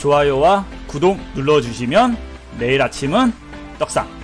좋아요와 구독 눌러주시면 내일 아침은 떡상.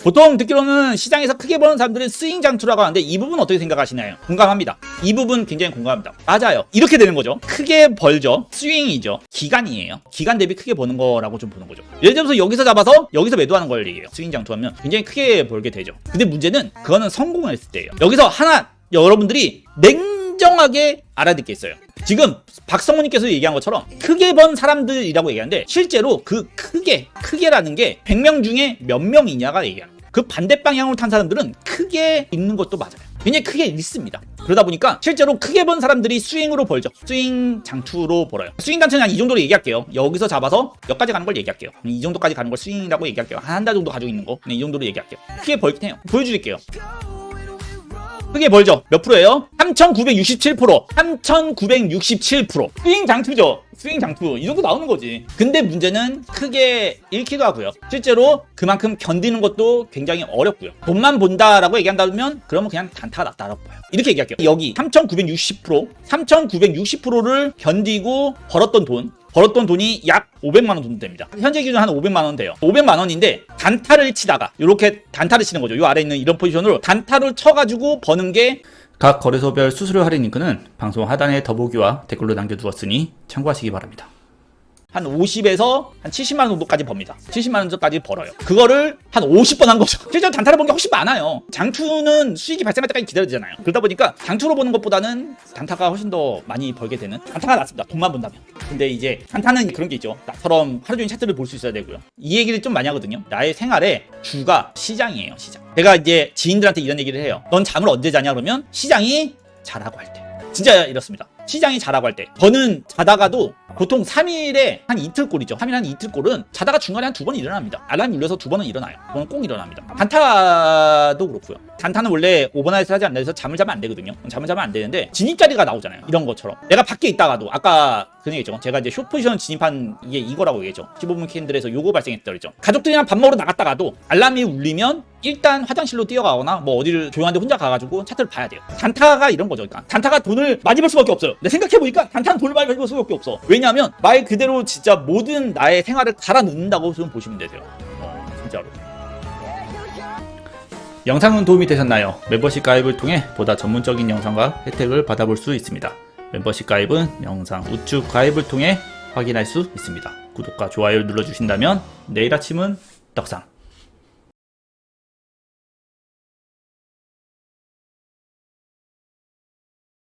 보통 듣기로는 시장에서 크게 버는 사람들은 스윙 장투라고 하는데 이 부분 어떻게 생각하시나요? 공감합니다. 이 부분 굉장히 공감합니다. 맞아요. 이렇게 되는 거죠. 크게 벌죠. 스윙이죠. 기간이에요. 기간 대비 크게 버는 거라고 좀 보는 거죠. 예를 들어서 여기서 잡아서 여기서 매도하는 걸 얘기해요. 스윙 장투하면 굉장히 크게 벌게 되죠. 근데 문제는 그거는 성공을 했을 때예요. 여기서 하나 여러분들이 냉정하게 알아듣게 있어요. 지금 박성호님께서 얘기한 것처럼 크게 번 사람들이라고 얘기하는데 실제로 그 크게 크게라는 게 100명 중에 몇 명이냐가 얘기하는 거예요. 그 반대 방향으로 탄 사람들은 크게 있는 것도 맞아요. 굉장히 크게 있습니다. 그러다 보니까 실제로 크게 번 사람들이 스윙으로 벌죠. 스윙 장투로 벌어요. 스윙 단체는 한 이 정도로 얘기할게요. 여기서 잡아서 여기까지 가는 걸 얘기할게요. 이 정도까지 가는 걸 스윙이라고 얘기할게요. 한 한 달 정도 가지고 있는 거. 네, 이 정도로 얘기할게요. 크게 벌긴 해요. 보여드릴게요. 크게 벌죠. 몇 프로예요? 3,967%. 3,967%. 스윙 장투죠. 스윙 장투. 이 정도 나오는 거지. 근데 문제는 크게 잃기도 하고요. 실제로 그만큼 견디는 것도 굉장히 어렵고요. 돈만 본다라고 얘기한다면 그러면 그냥 단타가 낫다라고 봐요. 이렇게 얘기할게요. 여기 3,960%, 3,960%를 견디고 벌었던 돈, 벌었던 돈이 약 500만 원 정도 됩니다. 현재 기준 한 500만 원 돼요. 500만 원인데 단타를 치다가 이렇게 단타를 치는 거죠. 이 아래 있는 이런 포지션으로 단타를 쳐가지고 버는 게 각 거래소별 수수료 할인 링크는 방송 하단에 더보기와 댓글로 남겨두었으니 참고하시기 바랍니다. 한 50에서 한 70만 원 정도까지 법니다. 70만 원 정도까지 벌어요. 그거를 한 50번 한 거죠. 실제로 단타를 번게 훨씬 많아요. 장투는 수익이 발생할 때까지 기다려야 되잖아요. 그러다 보니까 장투로 보는 것보다는 단타가 훨씬 더 많이 벌게 되는 단타가 낫습니다. 돈만 본다면. 근데 이제 단타는 그런 게 있죠. 나처럼 하루 종일 차트를 볼 수 있어야 되고요. 이 얘기를 좀 많이 하거든요. 나의 생활에 주가 시장이에요. 시장. 제가 이제 지인들한테 이런 얘기를 해요. 넌 잠을 언제 자냐 그러면 시장이 자라고 할 때. 진짜 이렇습니다. 시장이 자라고 할 때. 저는 자다가도 보통 3일에 한 이틀 꼴이죠. 3일 한 이틀 꼴은 자다가 중간에 한 두 번 일어납니다. 알람 울려서 두 번은 일어나요. 그건 꼭 일어납니다. 단타도 그렇고요. 단타는 원래 오버나이트 하지 않는 서 잠을 자면 안 되거든요. 잠을 자면 안 되는데 진입자리가 나오잖아요. 이런 것처럼. 내가 밖에 있다가도 아까 그런 얘기죠. 제가 이제 쇼포지션 진입한 이게 이거라고 얘기했죠. 15분 캔들에서 요거 발생했다 그랬죠. 가족들이랑 밥 먹으러 나갔다가도 알람이 울리면 일단 화장실로 뛰어가거나 뭐 어디를 조용한 데 혼자 가가지고 차트를 봐야 돼요. 단타가 이런 거죠. 그러니까 단타가 돈을 많이 벌 수밖에 없어요. 근데 생각해보니까 단타는 돈을 많이 벌 수밖에 없어. 왜냐하면 말 그대로 진짜 모든 나의 생활을 갈아 넣는다고 좀 보시면 되세요. 어, 진짜로. 영상은 도움이 되셨나요? 멤버십 가입을 통해 보다 전문적인 영상과 혜택을 받아볼 수 있습니다. 멤버십 가입은 영상 우측 가입을 통해 확인할 수 있습니다. 구독과 좋아요를 눌러주신다면 내일 아침은 떡상